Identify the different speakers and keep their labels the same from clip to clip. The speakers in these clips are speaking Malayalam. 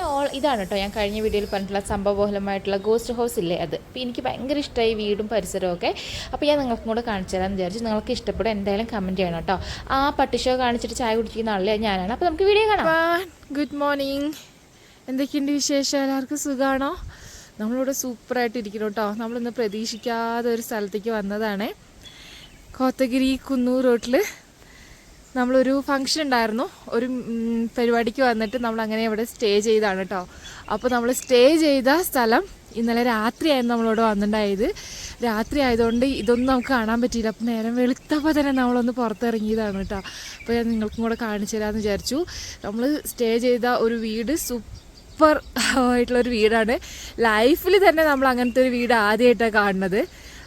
Speaker 1: ഓൾ ഇതാണ് കേട്ടോ ഞാൻ കഴിഞ്ഞ വീഡിയോയിൽ പറഞ്ഞിട്ടുള്ള സംഭവബോഹലമായിട്ടുള്ള ഗോസ്റ്റ് ഹൗസ് ഇല്ലേ അത്. അപ്പോൾ എനിക്ക് ഭയങ്കര ഇഷ്ടമായി വീടും പരിസരവും ഒക്കെ അപ്പോൾ ഞാൻ നിങ്ങൾക്കും കൂടെ കാണിച്ചു തരാമെന്ന് വിചാരിച്ചു. നിങ്ങൾക്ക് ഇഷ്ടപ്പെടും എന്തായാലും കമന്റ് ചെയ്യണം കേട്ടോ ആ പട്ടിഷോ കാണിച്ചിട്ട് ചായ കുടിക്കുന്ന ആളല്ലേ ഞാനാണ്. അപ്പോൾ നമുക്ക് വീഡിയോ കാണാം.
Speaker 2: Good morning. എന്തൊക്കെയുണ്ട് വിശേഷം? എല്ലാവർക്കും സുഖമാണോ നമ്മളിവിടെ സൂപ്പറായിട്ട് ഇരിക്കണം കേട്ടോ നമ്മളിന്ന് പ്രതീക്ഷിക്കാതെ ഒരു സ്ഥലത്തേക്ക് വന്നതാണ്. കോത്തഗിരി കുന്നൂർ റോട്ടിൽ നമ്മളൊരു ഫംഗ്ഷൻ ഉണ്ടായിരുന്നു. ഒരു പരിപാടിക്ക് വന്നിട്ട് നമ്മൾ അങ്ങനെ ഇവിടെ സ്റ്റേ ചെയ്താണ് കേട്ടോ അപ്പോൾ നമ്മൾ സ്റ്റേ ചെയ്ത സ്ഥലം ഇന്നലെ രാത്രിയായിരുന്നു നമ്മളിവിടെ വന്നിട്ടുണ്ടായത് രാത്രി ആയതുകൊണ്ട് ഇതൊന്നും നമുക്ക് കാണാൻ പറ്റിയില്ല. അപ്പം നേരം വെളുത്തപ്പോൾ തന്നെ നമ്മളൊന്ന് പുറത്തിറങ്ങിയതാണ് കേട്ടോ അപ്പോൾ ഞാൻ നിങ്ങൾക്കും കൂടെ കാണിച്ചു തരാമെന്ന് വിചാരിച്ചു. നമ്മൾ സ്റ്റേ ചെയ്ത ഒരു വീട് സൂപ്പർ ആയിട്ടുള്ളൊരു വീടാണ്. ലൈഫിൽ തന്നെ നമ്മൾ അങ്ങനത്തെ ഒരു വീട് ആദ്യമായിട്ടാണ് കാണുന്നത്.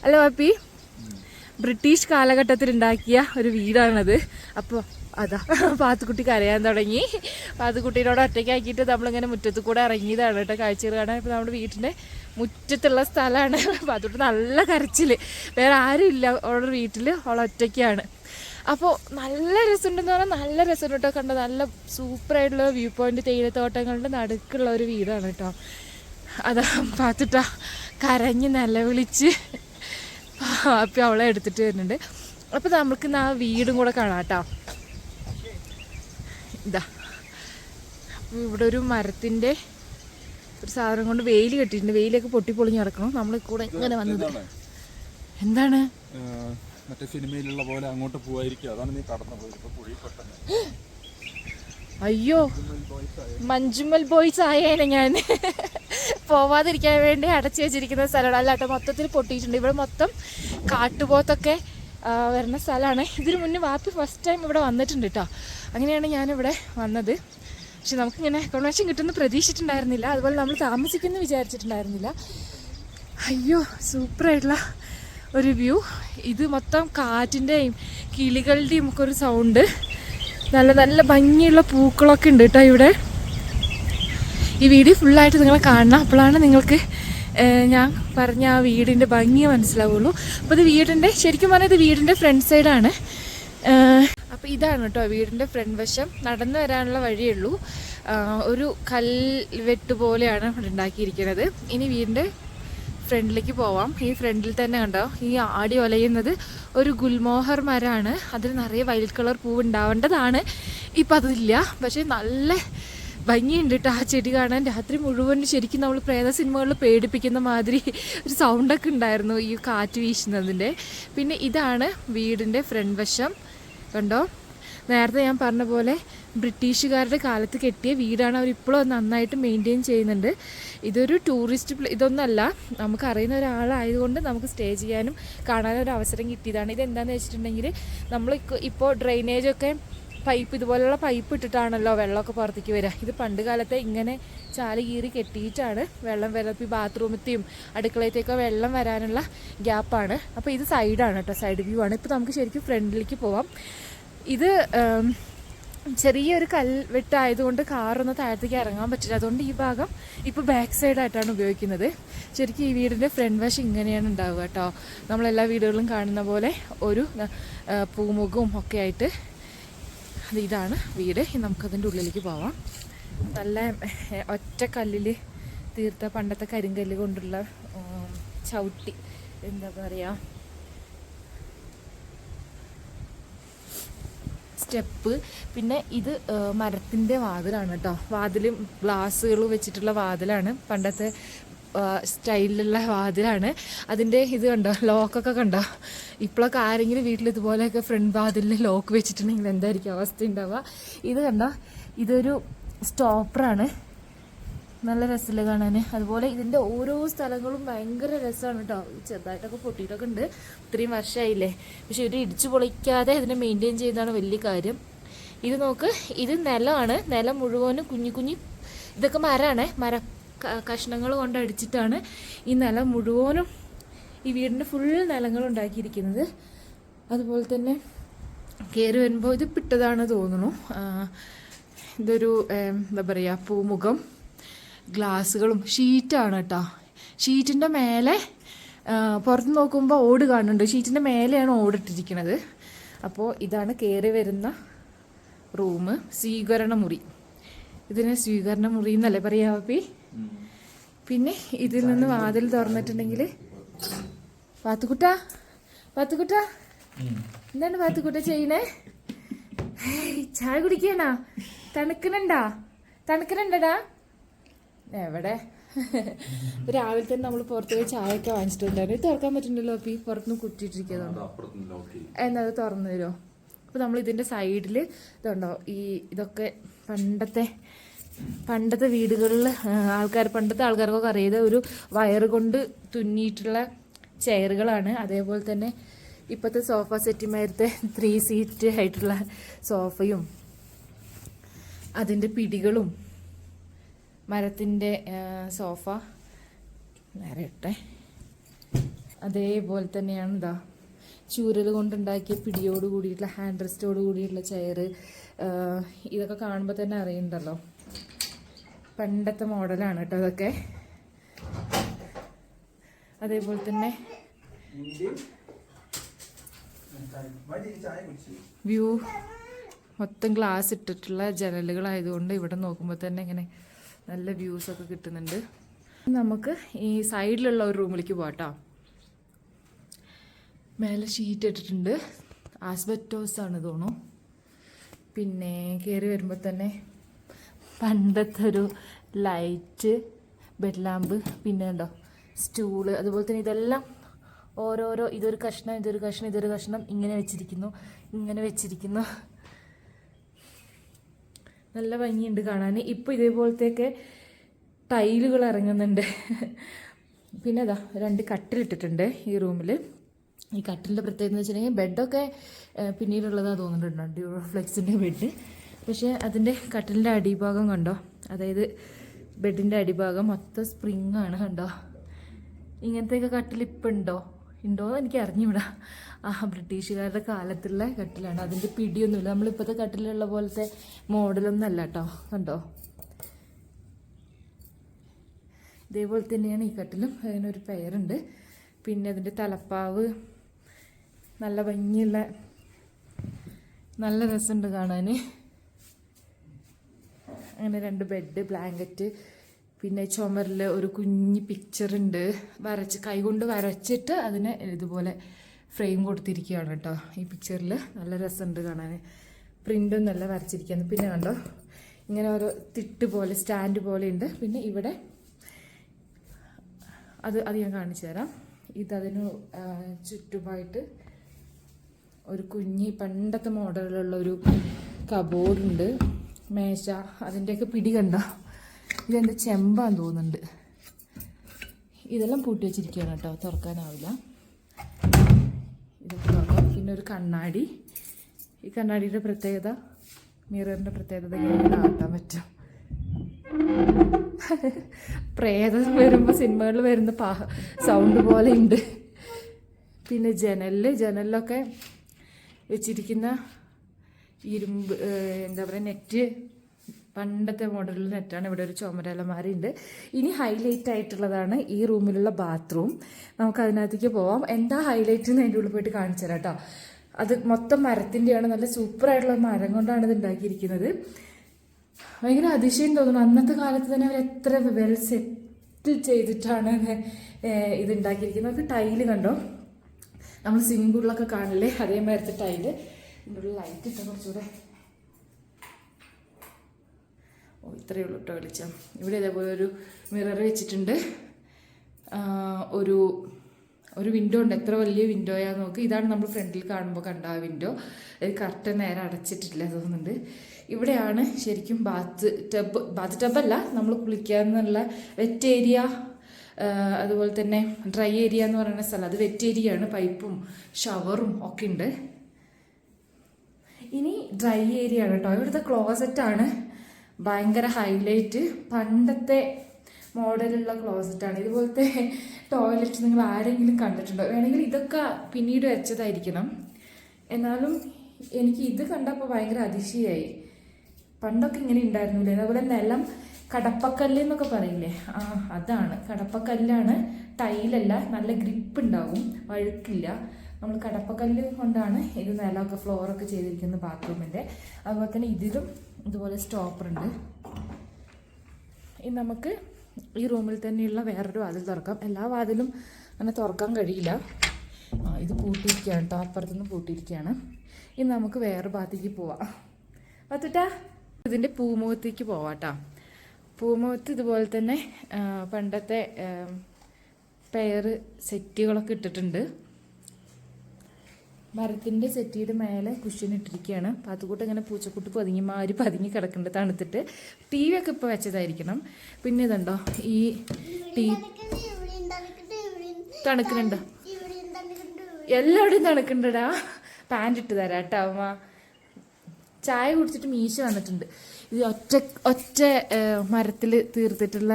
Speaker 2: അല്ലേ പാപ്പി ബ്രിട്ടീഷ് കാലഘട്ടത്തിൽ ഉണ്ടാക്കിയ ഒരു വീടാണത്. അപ്പോൾ അതാ പാത്തുക്കുട്ടി കരയാൻ തുടങ്ങി. പാത്തുക്കുട്ടീനോട് ഒറ്റയ്ക്കാക്കിയിട്ട് നമ്മളിങ്ങനെ മുറ്റത്ത് കൂടെ ഇറങ്ങിയതാണ് കേട്ടോ കാഴ്ചകൾ കാണാൻ. ഇപ്പോൾ നമ്മുടെ വീട്ടിന്റെ മുറ്റത്തുള്ള സ്ഥലമാണ്. പാത്തുക്കുട്ടി നല്ല കരച്ചിൽ വേറെ ആരും ഇല്ല. അവളുടെ വീട്ടിൽ അവൾ ഒറ്റയ്ക്കാണ്. അപ്പോൾ നല്ല രസമുണ്ടെന്ന് പറഞ്ഞാൽ നല്ല രസമുണ്ട് കേട്ടോ കണ്ടോ നല്ല സൂപ്പറായിട്ടുള്ള വ്യൂ പോയിന്റ് തേയിലത്തോട്ടങ്ങളുടെ നടുക്കുള്ള ഒരു വീടാണ് കേട്ടോ. അതാ പാത്തുട്ട കരഞ്ഞ് നിലവിളിച്ച് അപ്പം അവളെ എടുത്തിട്ട് വരുന്നുണ്ട്. അപ്പോൾ നമ്മൾക്ക് ആ വീടും കൂടെ കാണാം കേട്ടോ. ഇതാ. അപ്പം ഇവിടെ ഒരു മരത്തിന്റെ ഒരു സാധനം കൊണ്ട് വെയിൽ കെട്ടിയിട്ടുണ്ട്. വെയിലൊക്കെ പൊട്ടിപ്പൊളിഞ്ഞ് കിടക്കണം നമ്മൾ കൂടെ ഇങ്ങനെ വന്നത്. എന്താണ്?
Speaker 3: മറ്റേ സിനിമയിലുള്ള പോലെ അങ്ങോട്ട് പോവായിരിക്കും. അതാണ് നീ കടന്നു പോയത്.
Speaker 2: അയ്യോ. മഞ്ജുമൽ ബോയ്സ് ആയേനെ ഞാൻ പോവാതിരിക്കാൻ വേണ്ടി അടച്ചു വെച്ചിരിക്കുന്ന സ്ഥലമാണ്. അല്ലാട്ടോ മൊത്തത്തിൽ പൊട്ടിയിട്ടുണ്ട്. ഇവിടെ മൊത്തം കാട്ടുപോത്തൊക്കെ വരുന്ന സ്ഥലമാണ്. ഇതിനു മുന്നേ വാപ്പി ഫസ്റ്റ് ടൈം ഇവിടെ വന്നിട്ടുണ്ട് കേട്ടോ അങ്ങനെയാണ് ഞാനിവിടെ വന്നത്. പക്ഷെ നമുക്കിങ്ങനെ അക്കോമഡേഷൻ കിട്ടുമെന്ന് പ്രതീക്ഷിച്ചിട്ടുണ്ടായിരുന്നില്ല. അതുപോലെ നമ്മൾ താമസിക്കുമെന്ന് വിചാരിച്ചിട്ടുണ്ടായിരുന്നില്ല. അയ്യോ സൂപ്പറായിട്ടുള്ള ഒരു വ്യൂ ഇത് മൊത്തം കാറ്റിന്റെയും കിളികളുടെയും ഒക്കെ ഒരു സൗണ്ട് നല്ല നല്ല ഭംഗിയുള്ള പൂക്കളൊക്കെ ഉണ്ട് കേട്ടോ ഇവിടെ. ഈ വീഡിയോ ഫുള്ളായിട്ട് നിങ്ങൾ കാണണം. അപ്പോഴാണ് നിങ്ങൾക്ക് ഞാൻ പറഞ്ഞ ആ വീടിന്റെ ഭംഗി മനസ്സിലാവുള്ളൂ. അപ്പോൾ ഇത് വീടിന്റെ ശരിക്കും പറഞ്ഞാൽ ഇത് വീടിന്റെ ഫ്രണ്ട് സൈഡാണ് അപ്പോൾ ഇതാണ് കേട്ടോ വീടിന്റെ ഫ്രണ്ട് വശം. നടന്നു വരാനുള്ള വഴിയേ ഉള്ളൂ. ആഹ്, ഒരു കൽവെട്ട് പോലെയാണ് ഇവിടെ ഉണ്ടാക്കിയിരിക്കുന്നത്. ഇനി വീടിന്റെ ഫ്രണ്ടിലേക്ക് പോവാം. ഈ ഫ്രണ്ടിൽ തന്നെ കണ്ടോ ഈ ആടി ഒലയുന്നത് ഒരു ഗുൽമോഹർ മരമാണ്. അതിൽ നിറയെ വൈൽഡ് കളർ പൂവ് ഉണ്ടാവേണ്ടതാണ്. ഇപ്പം അതില്ല. പക്ഷേ നല്ല ഭംഗിയുണ്ട് കേട്ടോ ആ ചെടി കാണാൻ രാത്രി മുഴുവൻ ശരിക്കും നമ്മൾ പ്രേത സിനിമകളിൽ പേടിപ്പിക്കുന്ന മാതിരി ഒരു സൗണ്ടൊക്കെ ഉണ്ടായിരുന്നു ഈ കാറ്റ് വീശുന്നതിന്റെ. പിന്നെ ഇതാണ് വീടിന്റെ ഫ്രണ്ട് വശം. കണ്ടോ? നേരത്തെ ഞാൻ പറഞ്ഞ പോലെ ബ്രിട്ടീഷുകാരുടെ കാലത്ത് കെട്ടിയ വീടാണ് അവർ ഇപ്പോഴും നന്നായിട്ട് മെയിന്റെയിൻ ചെയ്യുന്നുണ്ട്. ഇതൊരു ടൂറിസ്റ്റ് ഇതൊന്നല്ല നമുക്ക് അറിയുന്ന ഒരാളായതുകൊണ്ട് നമുക്ക് സ്റ്റേ ചെയ്യാനും കാണാനും ഒരു അവസരം കിട്ടിയതാണ്. ഇതെന്താണെന്ന് വെച്ചിട്ടുണ്ടെങ്കിൽ നമ്മൾ ഇപ്പോൾ ഡ്രെയിനേജൊക്കെ പൈപ്പ് ഇതുപോലുള്ള പൈപ്പ് ഇട്ടിട്ടാണല്ലോ വെള്ളമൊക്കെ പുറത്തേക്ക് വരിക. ഇത് പണ്ട് കാലത്തെ ഇങ്ങനെ ചാൽ കീറി കെട്ടിയിട്ടാണ് വെള്ളം ഈ ബാത്റൂമത്തെയും അടുക്കളയത്തേക്കോ വെള്ളം വരാനുള്ള ഗ്യാപ്പാണ്. അപ്പോൾ ഇത് സൈഡാണ് കേട്ടോ സൈഡ് വ്യൂ ആണ്. ഇപ്പോൾ നമുക്ക് ശരിക്കും ഫ്രണ്ടിലേക്ക് പോവാം. ഇത് ചെറിയൊരു കൽവെട്ടായതുകൊണ്ട് കാറൊന്ന് താഴത്തേക്ക് ഇറങ്ങാൻ പറ്റില്ല. അതുകൊണ്ട് ഈ ഭാഗം ഇപ്പോൾ ബാക്ക് സൈഡായിട്ടാണ് ഉപയോഗിക്കുന്നത്. ശരിക്കും ഈ വീടിന്റെ ഫ്രണ്ട് വശം ഇങ്ങനെയാണ് ഉണ്ടാവുക കേട്ടോ. നമ്മളെല്ലാ വീടുകളിലും കാണുന്ന പോലെ ഒരു പൂമുഖവും ഒക്കെ ആയിട്ട് അത് ഇതാണ് വീട്. നമുക്കതിന്റെ ഉള്ളിലേക്ക് പോവാം. നല്ല ഒറ്റ കല്ലിൽ തീർത്ത പണ്ടത്തെ കരിങ്കല്ല് കൊണ്ടുള്ള ചവിട്ടി. എന്താ പറയുക സ്റ്റെപ്പ്. പിന്നെ ഇത് മരത്തിന്റെ വാതിലാണ് കേട്ടോ. വാതിലും ഗ്ലാസ്സുകൾ വെച്ചിട്ടുള്ള വാതിലാണ്. പണ്ടത്തെ സ്റ്റൈലിലുള്ള വാതിലാണ്. അതിന്റെ ഇത് കണ്ടോ? ലോക്കൊക്കെ കണ്ടോ? ഇപ്പോഴൊക്കെ ആരെങ്കിലും വീട്ടിൽ ഇതുപോലെയൊക്കെ ഫ്രണ്ട് വാതിലിൽ ലോക്ക് വെച്ചിട്ടുണ്ടെങ്കിൽ എന്തായിരിക്കും അവസ്ഥ ഉണ്ടാവുക? ഇത് കണ്ടോ? ഇതൊരു സ്റ്റോപ്പറാണ് നല്ല രസമില്ല കാണാൻ അതുപോലെ ഇതിന്റെ ഓരോ സ്ഥലങ്ങളും ഭയങ്കര രസമാണ് കേട്ടോ ചെറുതായിട്ടൊക്കെ പൊട്ടിയിട്ടൊക്കെ ഉണ്ട്. ഇത്രയും വർഷമായില്ലേ പക്ഷെ ഇവർ ഇടിച്ചു പൊളിക്കാതെ ഇതിനെ മെയിന്റെയിൻ ചെയ്യുന്നതാണ് വലിയ കാര്യം. ഇത് നോക്ക് ഇത് നിലമാണ്. നിലം മുഴുവനും കുഞ്ഞു കുഞ്ഞു ഇതൊക്കെ മരമാണ് മര കഷ്ണങ്ങൾ കൊണ്ട് അടിച്ചിട്ടാണ് ഈ നിലം മുഴുവനും ഈ വീടിന്റെ ഫുൾ നിലങ്ങൾ ഉണ്ടാക്കിയിരിക്കുന്നത്. അതുപോലെ തന്നെ കയറി വരുമ്പോൾ ഇത് പിട്ടതാണ് തോന്നുന്നു. ഇതൊരു എന്താ പറയുക പൂമുഖം ഗ്ലാസ്സുകളും ഷീറ്റാണ് കേട്ടോ. ഷീറ്റിന്റെ മേലെ പുറത്ത് നോക്കുമ്പോൾ ഓട് കാണുന്നുണ്ട്. ഷീറ്റിന്റെ മേലെയാണ് ഓടിട്ടിരിക്കുന്നത്. അപ്പോൾ ഇതാണ് കയറി വരുന്ന റൂം. സ്വീകരണ മുറി. ഇതിനെ സ്വീകരണ മുറി എന്നല്ലേ പറയാ പിന്നെ ഇതിൽ നിന്ന് വാതിൽ തുറന്നിട്ടുണ്ടെങ്കിൽ പാത്തുക്കുട്ട പാത്തുക്കുട്ട. എന്താണ് പാത്തുക്കുട്ട ചെയ്യണേ? ചായ കുടിക്കണോ തണുക്കണണ്ടാ? തണുക്കണണ്ടടാ. എവിടെ? രാവിലെ തന്നെ നമ്മൾ പുറത്ത് പോയി ചായ ഒക്കെ വാങ്ങിച്ചിട്ടുണ്ടായിരുന്നു. ഇത് തുറക്കാൻ പറ്റുന്നുണ്ടല്ലോ ഈ പുറത്തുനിന്ന് കുറ്റിയിട്ടിരിക്കുന്നതാണ് എന്നത് തുറന്നു തരുമോ? അപ്പൊ നമ്മൾ ഇതിന്റെ സൈഡിൽ ഇതുണ്ടോ ഈ ഇതൊക്കെ പണ്ടത്തെ പണ്ടത്തെ വീടുകളിൽ ആൾക്കാർ പണ്ടത്തെ ആൾക്കാർക്കൊക്കെ അറിയാതെ ഒരു വയർ കൊണ്ട് തുന്നിയിട്ടുള്ള ചെയറുകളാണ്. അതേപോലെ തന്നെ ഇപ്പോഴത്തെ സോഫ സെറ്റുമാരത്തെ ത്രീ സീറ്റ് ആയിട്ടുള്ള സോഫയും അതിന്റെ പിടികളും മരത്തിന്റെ സോഫ നേരെ ഇട്ടെ അതേപോലെ തന്നെയാണ് ഇതാ ചൂരൽ കൊണ്ടുണ്ടാക്കിയ പിടിയോട് കൂടിയിട്ടുള്ള ഹാൻഡ് റെസ്റ്റോട് കൂടിയിട്ടുള്ള ചെയർ ഇതൊക്കെ കാണുമ്പോൾ തന്നെ അറിയണ്ടല്ലോ. പണ്ടത്തെ മോഡലാണ് കേട്ടോ അതൊക്കെ. അതേപോലെ തന്നെ വ്യൂ. മൊത്തം ഗ്ലാസ് ഇട്ടിട്ടുള്ള ജനലുകളായതുകൊണ്ട് ഇവിടെ നോക്കുമ്പോൾ തന്നെ ഇങ്ങനെ നല്ല വ്യൂസ് ഒക്കെ കിട്ടുന്നുണ്ട്. നമുക്ക് ഈ സൈഡിലുള്ള ഒരു റൂമിലേക്ക് പോകട്ടോ മേലെ ഷീറ്റ് ഇട്ടിട്ടുണ്ട്. ആസ്ബറ്റോസ് ആണ് തോന്നുന്നു. പിന്നെ കയറി വരുമ്പോൾ തന്നെ പണ്ടത്തെ ഒരു ലൈറ്റ് ബെഡ് ലാമ്പ് പിന്നെ ഉണ്ടോ? സ്റ്റൂൾ അതുപോലെ തന്നെ ഇതെല്ലാം ഓരോരോ ഇതൊരു കഷ്ണം ഇതൊരു കഷ്ണം ഇതൊരു കഷ്ണം ഇങ്ങനെ വെച്ചിരിക്കുന്നു ഇങ്ങനെ വെച്ചിരിക്കുന്നു. നല്ല ഭംഗിയുണ്ട് കാണാൻ ഇപ്പോൾ ഇതേപോലത്തെയൊക്കെ ടൈലുകൾ ഇറങ്ങുന്നുണ്ട്. പിന്നെ അതാ രണ്ട് കട്ടിലിട്ടിട്ടുണ്ട് ഈ റൂമിൽ ഈ കട്ടിലിന്റെ പ്രത്യേകത എന്ന് വെച്ചിട്ടുണ്ടെങ്കിൽ ബെഡൊക്കെ പിന്നീടുള്ളതാണ് തോന്നുന്നുണ്ട് ഡ്യൂറോഫ്ലെക്സിന്റെ ബെഡ്. പക്ഷേ അതിന്റെ കട്ടിലിന്റെ അടിഭാഗം കണ്ടോ? അതായത് ബെഡിന്റെ അടിഭാഗം മൊത്തം സ്പ്രിങ് ആണ് കണ്ടോ? ഇങ്ങനത്തെയൊക്കെ കട്ടിൽ ഇപ്പം ഉണ്ടോ? ഉണ്ടോ എന്ന് എനിക്ക് അറിഞ്ഞൂടാ ആ ബ്രിട്ടീഷുകാരുടെ കാലത്തുള്ള കട്ടിലാണ്. അതിന്റെ പിടിയൊന്നുമില്ല. നമ്മളിപ്പോഴത്തെ കട്ടിലുള്ള പോലത്തെ മോഡലൊന്നും അല്ല കേട്ടോ. കണ്ടോ? ഇതേപോലെ തന്നെയാണ് ഈ കട്ടിലും. അതിനൊരു പെയറുണ്ട് പിന്നെ അതിന്റെ തലപ്പാവ്. നല്ല ഭംഗിയുള്ള നല്ല രസമുണ്ട് കാണാൻ. അങ്ങനെ രണ്ട് ബെഡ് ബ്ലാങ്കറ്റ് പിന്നെ ചുമരിൽ ഒരു കുഞ്ഞ് പിക്ചർ ഉണ്ട്. വരച്ച് കൈകൊണ്ട് വരച്ചിട്ട് അതിന് ഇതുപോലെ ഫ്രെയിം കൊടുത്തിരിക്കുകയാണ് കേട്ടോ. ഈ പിക്ചറിൽ നല്ല രസമുണ്ട് കാണാൻ പ്രിന്റും നല്ല വരച്ചിരിക്കുകയാണ്. പിന്നെ കണ്ടോ ഇങ്ങനെ ഓരോ തിട്ട് പോലെ സ്റ്റാൻഡ് പോലെ ഉണ്ട്. പിന്നെ ഇവിടെ അത് അത് ഞാൻ കാണിച്ചു തരാം. ഇതതിന് ചുറ്റുമായിട്ട് ഒരു കുഞ്ഞി പണ്ടത്തെ മോഡലിലുള്ള ഒരു കബോർഡുണ്ട് മേശ അതിന്റെയൊക്കെ പിടി കണ്ട? ഇതെന്താ ചെമ്പാന്ന് തോന്നുന്നുണ്ട്. ഇതെല്ലാം പൂട്ടി വെച്ചിരിക്കുകയാണ് കേട്ടോ തുറക്കാനാവില്ല. ഇതൊക്കെ തുറക്കാം. പിന്നെ ഒരു കണ്ണാടി. ഈ കണ്ണാടിയുടെ പ്രത്യേകത മിററിന്റെ പ്രത്യേകത ഇങ്ങനെ ആട്ടാൻ പറ്റും. പ്രേതം വരുമ്പോൾ സിനിമകളിൽ വരുന്ന പാ സൗണ്ട് പോലെ ഉണ്ട്. പിന്നെ ജനലിൽ ജനലിലൊക്കെ വെച്ചിരിക്കുന്ന ഇരുമ്പ് എന്താ പറയുക നെറ്റ് പണ്ടത്തെ മോഡലിൽ നെറ്റാണ് ഇവിടെ ഒരു ചുമരലമാരുണ്ട്. ഇനി ഹൈലൈറ്റ് ആയിട്ടുള്ളതാണ് ഈ റൂമിലുള്ള ബാത്റൂം നമുക്ക് അതിനകത്തേക്ക് പോവാം. എന്താ ഹൈലൈറ്റ് എന്ന് അതിന്റെ ഉള്ളിൽ പോയിട്ട് കാണിച്ചു തരാം കേട്ടോ അത് മൊത്തം മരത്തിന്റെയാണ്. നല്ല സൂപ്പറായിട്ടുള്ള മരം കൊണ്ടാണ് ഇത് ഉണ്ടാക്കിയിരിക്കുന്നത്. ഭയങ്കര അതിശയം തോന്നുന്നു. അന്നത്തെ കാലത്ത് തന്നെ അവർ എത്ര വെൽ സെറ്റ് ചെയ്തിട്ടാണ് ഇത് ഉണ്ടാക്കിയിരിക്കുന്നത്. നമുക്ക് ടൈൽ കണ്ടോ? നമ്മൾ സ്വിമ്മിംഗ് പൂളിലൊക്കെ കാണില്ലേ അതേമാതിരത്തെ ടൈൽ ഇതിന്റെ ലൈറ്റ് കുറച്ചുകൂടെ ഓ ഇത്രയേ ഉള്ളൂ കേട്ടോ വെളിച്ചം. ഇവിടെ ഇതേപോലെ ഒരു മിറർ വെച്ചിട്ടുണ്ട്. ഒരു ഒരു വിൻഡോ ഉണ്ട്. എത്ര വലിയ വിൻഡോയാ നോക്ക്. ഇതാണ് നമ്മൾ ഫ്രണ്ടിൽ കാണുമ്പോൾ കണ്ട ആ വിൻഡോ കറക്റ്റ് നേരെ അടച്ചിട്ടില്ല തോന്നുന്നുണ്ട്. ഇവിടെയാണ് ശരിക്കും ബാത്ത് ടബ് ബാത്ത് ടബല്ല നമ്മൾ കുളിക്കാന്നുള്ള വെറ്റ് ഏരിയ അതുപോലെ തന്നെ ഡ്രൈ ഏരിയ എന്ന് പറയുന്ന സ്ഥലം. അത് വെറ്റ് ഏരിയയാണ് പൈപ്പും ഷവറും ഒക്കെ ഉണ്ട്. ഇനി ഡ്രൈ ഏരിയ ആണ് കേട്ടോ. ഇവിടുത്തെ ക്ലോസറ്റ് ആണ്. ഭയങ്കര ഹൈലൈറ്റ് പണ്ടത്തെ മോഡലുള്ള ക്ലോസറ്റ് ആണ്. ഇതുപോലത്തെ ടോയ്ലറ്റ് നിങ്ങൾ ആരെങ്കിലും കണ്ടിട്ടുണ്ടോ? വേണമെങ്കിൽ ഇതൊക്കെ പിന്നീട് വെച്ചതായിരിക്കണം. എന്നാലും എനിക്ക് ഇത് കണ്ടപ്പോൾ ഭയങ്കര അതിശയായി. പണ്ടൊക്കെ ഇങ്ങനെ ഉണ്ടായിരുന്നില്ലേ? അതുപോലെ നിലം കടപ്പക്കല്ല് എന്നൊക്കെ പറയില്ലേ? ആ അതാണ്. കടപ്പക്കല്ലാണ് ടൈലല്ല. നല്ല ഗ്രിപ്പ് ഉണ്ടാവും. വഴുക്കില്ല. നമ്മൾ കടപ്പക്കല്ല് കൊണ്ടാണ് ഇത് നിലമൊക്കെ ഫ്ലോറൊക്കെ ചെയ്തിരിക്കുന്നത് ബാത്റൂമിന്റെ അതുപോലെ തന്നെ ഇതിലും ഇതുപോലെ സ്റ്റോപ്പർ ഉണ്ട്. ഇനി നമുക്ക് ഈ റൂമിൽ തന്നെയുള്ള വേറൊരു വാതിൽ തുറക്കാം. എല്ലാ വാതിലും അങ്ങനെ തുറക്കാൻ കഴിയില്ല. ഇത് പൂട്ടിയിരിക്കുകയാണ്. കേട്ടോ അപ്പുറത്തുനിന്ന് പൂട്ടിയിരിക്കുകയാണ്. ഇനി നമുക്ക് വേറെ ഭാഗത്തേക്ക് പോവാം. പത്തുട്ടാ ഇതിന്റെ പൂമുഖത്തേക്ക് പോവാട്ടോ. പൂമുഖത്ത് ഇതുപോലെ തന്നെ പണ്ടത്തെ പെയർ സെറ്റുകളൊക്കെ ഇട്ടിട്ടുണ്ട്. മരത്തിന്റെ സെറ്റിയുടെ മേലെ കുഷ്യൻ ഇട്ടിരിക്കുകയാണ്. അപ്പം അതുകൂട്ട് ഇങ്ങനെ പൂച്ചക്കുട്ടി പതുങ്ങി മാറി പതുങ്ങി കിടക്കുന്നുണ്ട് തണുത്തിട്ട്. ടി വി ഒക്കെ ഇപ്പോൾ വെച്ചതായിരിക്കണം. പിന്നെ ഇതുണ്ടോ? ഈ ടി തണുക്കുന്നുണ്ടോ? എല്ലാവിടെയും തണുക്കുന്നുണ്ടടാ. പാന്റ് ഇട്ട് തരാം കേട്ടോ അമ്മ. ചായ കുടിച്ചിട്ട് മീശ വന്നിട്ടുണ്ട്. ഇത് ഒറ്റ ഒറ്റ മരത്തിൽ തീർത്തിട്ടുള്ള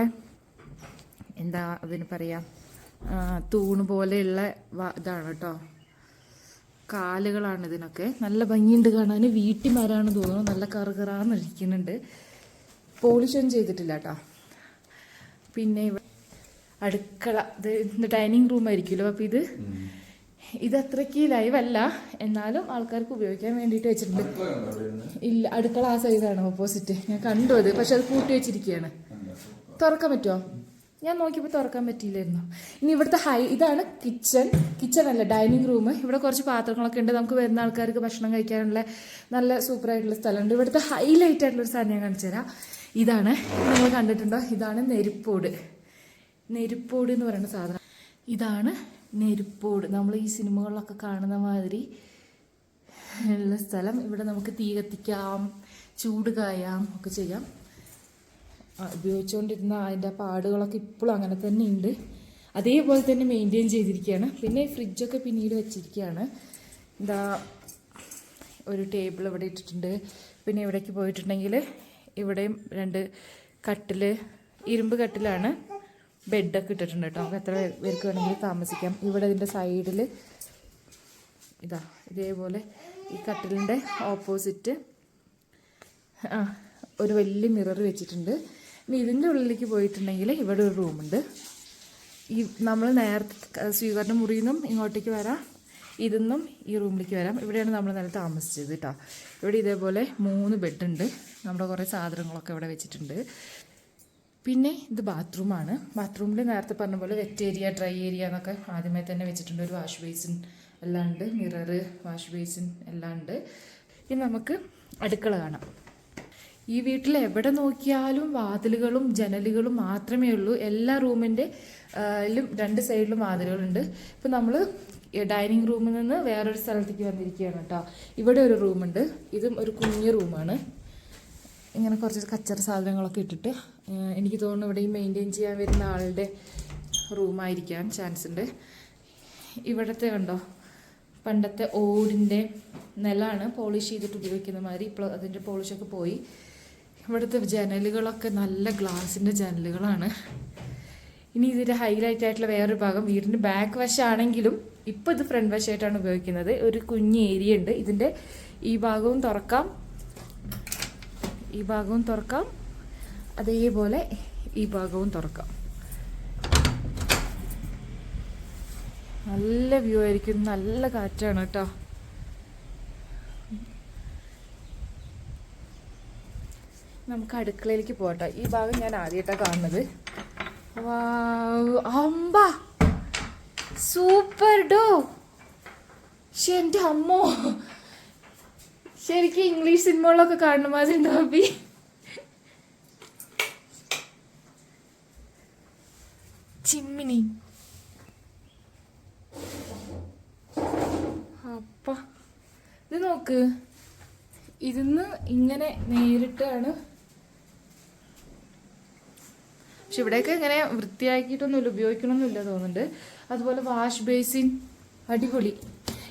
Speaker 2: എന്താ അതിന് പറയാ? ആ, തൂണ് പോലെയുള്ള ഇതാണ് കേട്ടോ. കാലുകളാണ് ഇതിനൊക്കെ. നല്ല ഭംഗിയുണ്ട് കാണാൻ വീട്ടിമാരാണെന്ന് തോന്നുന്നു. നല്ല കറുകറാന്ന് ഇരിക്കുന്നുണ്ട്. പോളിഷ് ഒന്നും ചെയ്തിട്ടില്ല കേട്ടോ പിന്നെ അടുക്കള. ഇത് ഡൈനിങ് റൂം ആയിരിക്കുമല്ലോ. അപ്പം ഇത് ഇത് അത്രയ്ക്ക് ലൈവ് അല്ല. എന്നാലും ആൾക്കാർക്ക് ഉപയോഗിക്കാൻ വേണ്ടിയിട്ട് വെച്ചിട്ടുണ്ട്. ഇല്ല അടുക്കള ആ സൈഡാണ് ഓപ്പോസിറ്റ് ഞാൻ കണ്ടു അത്. പക്ഷെ അത് കൂട്ടി വെച്ചിരിക്കുകയാണ്. തുറക്കാൻ പറ്റുമോ ഞാൻ നോക്കിയപ്പോൾ തുറക്കാൻ പറ്റിയില്ലായിരുന്നു. ഇനി ഇവിടുത്തെ ഹൈ ഇതാണ് കിച്ചൺ കിച്ചൺ അല്ല ഡൈനിങ് റൂം ഇവിടെ കുറച്ച് പാത്രങ്ങളൊക്കെ ഉണ്ട്. നമുക്ക് വരുന്ന ആൾക്കാർക്ക് ഭക്ഷണം കഴിക്കാനുള്ള നല്ല സൂപ്പറായിട്ടുള്ള സ്ഥലമുണ്ട്. ഇവിടുത്തെ ഹൈലൈറ്റ് ആയിട്ടുള്ള ഒരു സാധനം ഞാൻ കാണിച്ചു തരാം. ഇതാണ് നിങ്ങൾ കണ്ടിട്ടുണ്ടോ? ഇതാണ് നെരുപ്പോട്. നെരുപ്പോട് എന്ന് പറയുന്ന സാധനം. ഇതാണ് നെരുപ്പോട്. നമ്മൾ ഈ സിനിമകളിലൊക്കെ കാണുന്ന മാതിരി ഉള്ള സ്ഥലം. ഇവിടെ നമുക്ക് തീ കത്തിക്കാം ചൂട് കായാം ഒക്കെ ചെയ്യാം. ഉപയോഗിച്ചുകൊണ്ടിരുന്ന അതിന്റെ പാടുകളൊക്കെ ഇപ്പോഴും അങ്ങനെ തന്നെ ഉണ്ട്. അതേപോലെ തന്നെ മെയിന്റെയിൻ ചെയ്തിരിക്കുകയാണ്. പിന്നെ ഫ്രിഡ്ജൊക്കെ പിന്നീട് വെച്ചിരിക്കുകയാണ്. എന്താ ഒരു ടേബിൾ ഇവിടെ ഇട്ടിട്ടുണ്ട്. പിന്നെ ഇവിടേക്ക് പോയിട്ടുണ്ടെങ്കിൽ ഇവിടെയും രണ്ട് കട്ടിൽ ഇരുമ്പ് കട്ടിലാണ് ബെഡൊക്കെ ഇട്ടിട്ടുണ്ട് കേട്ടോ. നമുക്ക് എത്ര പേർക്ക് വേണമെങ്കിൽ താമസിക്കാം. ഇവിടെ ഇതിന്റെ സൈഡിൽ ഇതാ ഇതേപോലെ ഈ കട്ടിലിന്റെ ഓപ്പോസിറ്റ് ഒരു വലിയ മിറർ വെച്ചിട്ടുണ്ട്. ഇനി ഇതിന്റെ ഉള്ളിലേക്ക് പോയിട്ടുണ്ടെങ്കിൽ ഇവിടെ ഒരു റൂമുണ്ട് ഈ നമ്മൾ നേരത്തെ സ്വീകരണ മുറിയിൽ നിന്നും ഇങ്ങോട്ടേക്ക് വരാം. ഇതിന്നും ഈ റൂമിലേക്ക് വരാം. ഇവിടെയാണ് നമ്മൾ നല്ല താമസിച്ചത് കേട്ടോ ഇവിടെ ഇതേപോലെ മൂന്ന് ബെഡുണ്ട് നമ്മുടെ കുറേ സാധനങ്ങളൊക്കെ ഇവിടെ വെച്ചിട്ടുണ്ട്. പിന്നെ ഇത് ബാത്റൂമാണ് ബാത്റൂമിൽ നേരത്തെ പറഞ്ഞ പോലെ വെറ്റ് ഏരിയ ഡ്രൈ ഏരിയ എന്നൊക്കെ ആദ്യമേ തന്നെ വെച്ചിട്ടുണ്ട്. ഒരു വാഷ് ബേസിൻ എല്ലാം ഉണ്ട്. മിററ് വാഷ് ബേസിൻ എല്ലാം ഉണ്ട്. ഇനി നമുക്ക് അടുക്കള കാണാം. ഈ വീട്ടിൽ എവിടെ നോക്കിയാലും വാതിലുകളും ജനലുകളും മാത്രമേ ഉള്ളൂ. എല്ലാ റൂമിന്റെ രണ്ട് സൈഡിലും വാതിലുകളുണ്ട്. ഇപ്പം നമ്മൾ ഡൈനിങ് റൂമിൽ നിന്ന് വേറൊരു സ്ഥലത്തേക്ക് വന്നിരിക്കുകയാണ് കേട്ടോ ഇവിടെ ഒരു റൂമുണ്ട്. ഇതും ഒരു കുഞ്ഞു റൂമാണ്. ഇങ്ങനെ കുറച്ച് കച്ചറ സാധനങ്ങളൊക്കെ ഇട്ടിട്ട് എനിക്ക് തോന്നുന്നു ഇവിടെ ഈ മെയിന്റെയിൻ ചെയ്യാൻ വരുന്ന ആളുടെ റൂമായിരിക്കാൻ ചാൻസ് ഉണ്ട്. ഇവിടത്തെ കണ്ടോ? പണ്ടത്തെ ഓടിന്റെ നിലാണ് പോളിഷ് ചെയ്തിട്ട് ഉപയോഗിക്കുന്ന മാതിരി. ഇപ്പോൾ അതിന്റെ പോളിഷൊക്കെ പോയി. ഇവിടുത്തെ ജനലുകളൊക്കെ നല്ല ഗ്ലാസിന്റെ ജനലുകളാണ്. ഇനി ഇതിന്റെ ഹൈലൈറ്റ് ആയിട്ടുള്ള വേറൊരു ഭാഗം വീടിന്റെ ബാക്ക് വശമാണെങ്കിലും ഇപ്പോൾ ഇത് ഫ്രണ്ട് വശമായിട്ടാണ് ഉപയോഗിക്കുന്നത്. ഒരു കുഞ്ഞ് ഏരിയ ഉണ്ട്. ഇതിന്റെ ഈ ഭാഗവും തുറക്കാം. ഈ ഭാഗവും തുറക്കാം. അതേപോലെ ഈ ഭാഗവും തുറക്കാം. നല്ല വ്യൂ ആയിരിക്കും. നല്ല കാറ്റാണ് കേട്ടോ. നമുക്ക് അടുക്കളയിലേക്ക് പോകട്ടെ. ഈ ഭാഗം ഞാൻ ആദ്യമായിട്ടാണ് കാണുന്നത്. അമ്പ! സൂപ്പർ ഡോ! പക്ഷെ എന്റെ അമ്മോ! ശരിക്കും ഇംഗ്ലീഷ് സിനിമകളൊക്കെ കാണുന്ന മാതിരി ഉണ്ടോ ചിമ്മിനി. അപ്പ. ഇത് നോക്ക്. ഇതിന്ന് ഇങ്ങനെ നേരിട്ടാണ് പക്ഷെ ഇവിടെയൊക്കെ ഇങ്ങനെ വൃത്തിയാക്കിയിട്ടൊന്നുമില്ല ഉപയോഗിക്കണമെന്നില്ല തോന്നുന്നുണ്ട്. അതുപോലെ വാഷ് ബേസിൻ അടിപൊളി.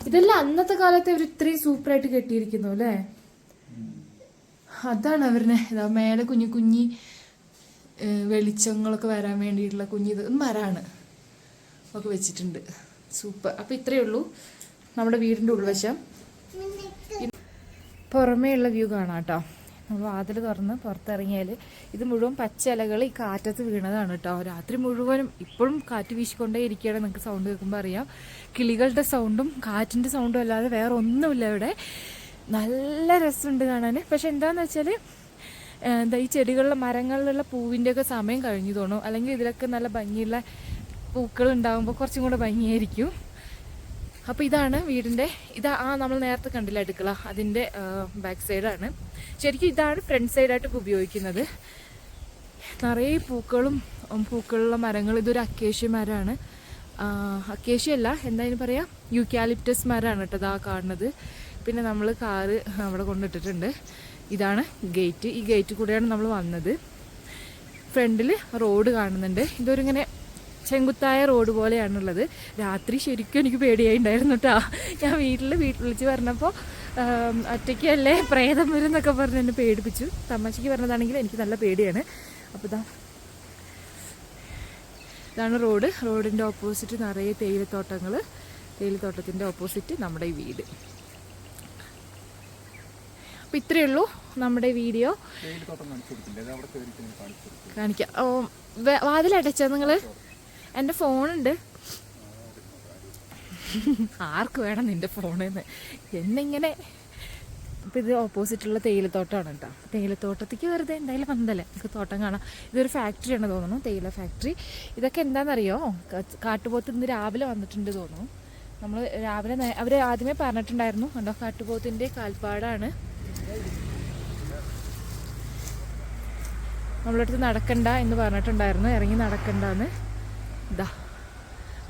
Speaker 2: ഇതെല്ലാം അന്നത്തെ കാലത്ത് അവർ ഇത്രയും സൂപ്പറായിട്ട് കെട്ടിയിരിക്കുന്നു അല്ലേ? അതാണ് അവരുടെ ഇതാ മേലെ കുഞ്ഞു കുഞ്ഞി വെളിച്ചങ്ങളൊക്കെ വരാൻ വേണ്ടിയിട്ടുള്ള കുഞ്ഞി ഇത് മരാണ് ഒക്കെ വെച്ചിട്ടുണ്ട്. സൂപ്പർ. അപ്പം ഇത്രയേ ഉള്ളൂ നമ്മുടെ വീടിന്റെ ഉൾവശം. പുറമേ ഉള്ള വ്യൂ കാണാം കേട്ടോ. നമ്മൾ വാതിൽ തുറന്ന് പുറത്തിറങ്ങിയാൽ ഇത് മുഴുവൻ പച്ച ഇലകൾ ഈ കാറ്റത്ത് വീണതാണ് കേട്ടോ. രാത്രി മുഴുവനും ഇപ്പോഴും കാറ്റ് വീശിക്കൊണ്ടേ ഇരിക്കുകയാണ്. നിങ്ങൾക്ക് സൗണ്ട് കേൾക്കുമ്പോൾ അറിയാം. കിളികളുടെ സൗണ്ടും കാറ്റിന്റെ സൗണ്ടും അല്ലാതെ വേറെ ഒന്നുമില്ല ഇവിടെ. നല്ല രസമുണ്ട് കാണാൻ പക്ഷെ എന്താണെന്ന് വെച്ചാൽ എന്താ ഈ ചെടികളിലെ മരങ്ങളിലുള്ള പൂവിന്റെയൊക്കെ സമയം കഴിഞ്ഞു തോന്നും അല്ലെങ്കിൽ ഇതിലൊക്കെ നല്ല ഭംഗിയുള്ള പൂക്കൾ ഉണ്ടാകുമ്പോൾ കുറച്ചും കൂടെ ഭംഗിയായിരിക്കും. അപ്പോൾ ഇതാണ് വീടിന്റെ ഇതാ ആ നമ്മൾ നേരത്തെ കണ്ടില്ല അടുക്കള അതിന്റെ ബാക്ക് സൈഡാണ് ശരിക്കും ഇതാണ് ഫ്രണ്ട് സൈഡായിട്ട് ഉപയോഗിക്കുന്നത്. നിറയെ പൂക്കളും പൂക്കളുള്ള മരങ്ങൾ ഇതൊരു അക്കേഷ്യ മരമാണ് അക്കേഷ്യ അല്ല എന്തായാലും പറയാം യൂക്കാലിപ്റ്റസ് മരമാണ് കേട്ടോ ഇതാ കാണുന്നത്. പിന്നെ നമ്മൾ കാറ് അവിടെ കൊണ്ടിട്ടിട്ടുണ്ട്. ഇതാണ് ഗേറ്റ് ഈ ഗേറ്റ് കൂടെയാണ് നമ്മൾ വന്നത്. ഫ്രണ്ടിൽ റോഡ് കാണുന്നുണ്ട്. ഇതൊരു ഇങ്ങനെ ചെങ്കുത്തായ റോഡ് പോലെയാണുള്ളത്. രാത്രി ശരിക്കും എനിക്ക് പേടിയായി ഉണ്ടായിരുന്നു കേട്ടോ ഞാൻ വീട്ടിൽ വീട്ടിൽ വിളിച്ച് പറഞ്ഞപ്പോൾ ഒറ്റയ്ക്കല്ലേ പ്രേതം വരും എന്നൊക്കെ പറഞ്ഞ് എന്നെ പേടിപ്പിച്ചു. തമാശയ്ക്ക് പറഞ്ഞതാണെങ്കിൽ എനിക്ക് നല്ല പേടിയാണ്. അപ്പോൾ ഇതാ ഇതാണ് റോഡ്. റോഡിന്റെ ഓപ്പോസിറ്റ് നിറയെ തേയിലത്തോട്ടങ്ങൾ തേയിലത്തോട്ടത്തിന്റെ ഓപ്പോസിറ്റ് നമ്മുടെ ഈ വീട്. അപ്പോൾ ഇത്രയേ ഉള്ളൂ നമ്മുടെ വീഡിയോ. കാണിക്കാം. വാതിലടച്ചോ നിങ്ങൾ എന്റെ ഫോണുണ്ട്. ആർക്ക് വേണം നിന്റെ ഫോണെന്ന്? എന്നിങ്ങനെ? അപ്പോൾ ഇത് ഓപ്പോസിറ്റുള്ള തേയിലത്തോട്ടമാണ് കേട്ടോ. തേയിലത്തോട്ടത്തേക്ക് വെറുതെ എന്തായാലും പന്തല്ലേ നമുക്ക് തോട്ടം കാണാം. ഇതൊരു ഫാക്ടറിയാണ് തോന്നുന്നു തേയില ഫാക്ടറി. ഇതൊക്കെ എന്താണെന്നറിയോ കാട്ടുപോത്ത് ഇന്ന് രാവിലെ വന്നിട്ടുണ്ട് തോന്നുന്നു. നമ്മൾ രാവിലെ അവർ ആദ്യമേ പറഞ്ഞിട്ടുണ്ടായിരുന്നു കണ്ടോ? കാട്ടുപോത്തിന്റെ കാൽപ്പാടാണ്. നമ്മളടുത്ത് നടക്കണ്ട എന്ന് പറഞ്ഞിട്ടുണ്ടായിരുന്നു ഇറങ്ങി നടക്കണ്ടെന്ന്. ഇതാ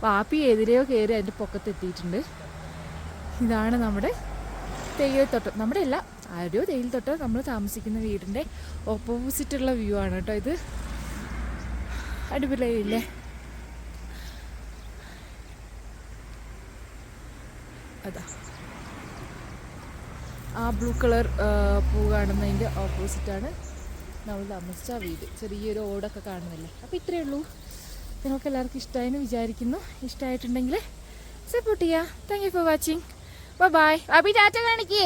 Speaker 2: വാപ്പി എതിരെയോ കയറി അതിന്റെ പൊക്കത്തെത്തിയിട്ടുണ്ട് ഇതാണ് നമ്മുടെ തേയിലത്തോട്ടം. നമ്മുടെ അല്ല ആരോ തേയിലത്തോട്ടം നമ്മൾ താമസിക്കുന്ന വീടിന്റെ ഓപ്പോസിറ്റുള്ള വ്യൂ ആണ് കേട്ടോ ഇത്. അടിപൊളിയായില്ലേ? അതാ. ആ ബ്ലൂ കളർ പൂ കാണുന്നതിന്റെ ഓപ്പോസിറ്റാണ് നമ്മൾ താമസിച്ച വീട്. ചെറിയൊരു ഓടൊക്കെ കാണുന്നില്ലേ? അപ്പോൾ ഇത്രയേ ഉള്ളൂ. നിങ്ങൾക്ക് എല്ലാവർക്കും ഇഷ്ടമായെന്ന് വിചാരിക്കുന്നു. ഇഷ്ടമായിട്ടുണ്ടെങ്കിൽ സപ്പോർട്ട് ചെയ്യുക thank you for watching bye bye അഭി ടാറ്റ കാണിക്കേ.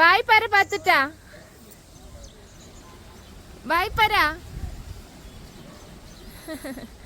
Speaker 2: ബൈ പറ പത്തിട്ടാ. ബൈ പറ